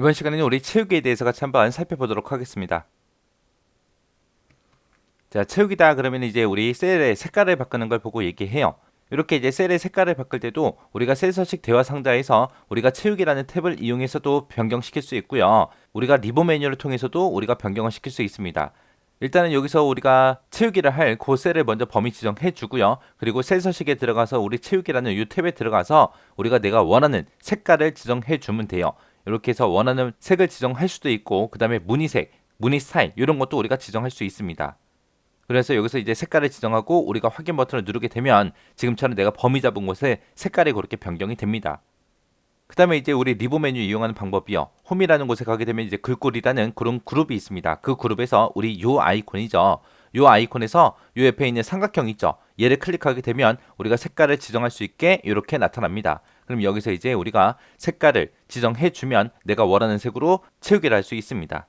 이번 시간에는 우리 채우기에 대해서 같이 한번 살펴보도록 하겠습니다. 자, 채우기다 그러면 이제 우리 셀의 색깔을 바꾸는 걸 보고 얘기해요. 이렇게 이제 셀의 색깔을 바꿀 때도 우리가 셀 서식 대화 상자에서 우리가 채우기라는 탭을 이용해서도 변경시킬 수 있고요. 우리가 리본 메뉴를 통해서도 우리가 변경을 시킬 수 있습니다. 일단은 여기서 우리가 채우기를 할 그 셀을 먼저 범위 지정해 주고요. 그리고 셀 서식에 들어가서 우리 채우기라는 이 탭에 들어가서 우리가 내가 원하는 색깔을 지정해 주면 돼요. 이렇게 해서 원하는 색을 지정할 수도 있고 그 다음에 무늬색, 무늬 스타일 이런 것도 우리가 지정할 수 있습니다. 그래서 여기서 이제 색깔을 지정하고 우리가 확인 버튼을 누르게 되면 지금처럼 내가 범위 잡은 곳에 색깔이 그렇게 변경이 됩니다. 그 다음에 이제 우리 리본 메뉴 이용하는 방법이요. 홈이라는 곳에 가게 되면 이제 글꼴이라는 그런 그룹이 있습니다. 그 그룹에서 우리 요 아이콘이죠. 요 아이콘에서 요 옆에 있는 삼각형 있죠. 얘를 클릭하게 되면 우리가 색깔을 지정할 수 있게 이렇게 나타납니다. 그럼 여기서 이제 우리가 색깔을 지정해 주면 내가 원하는 색으로 채우기를 할 수 있습니다.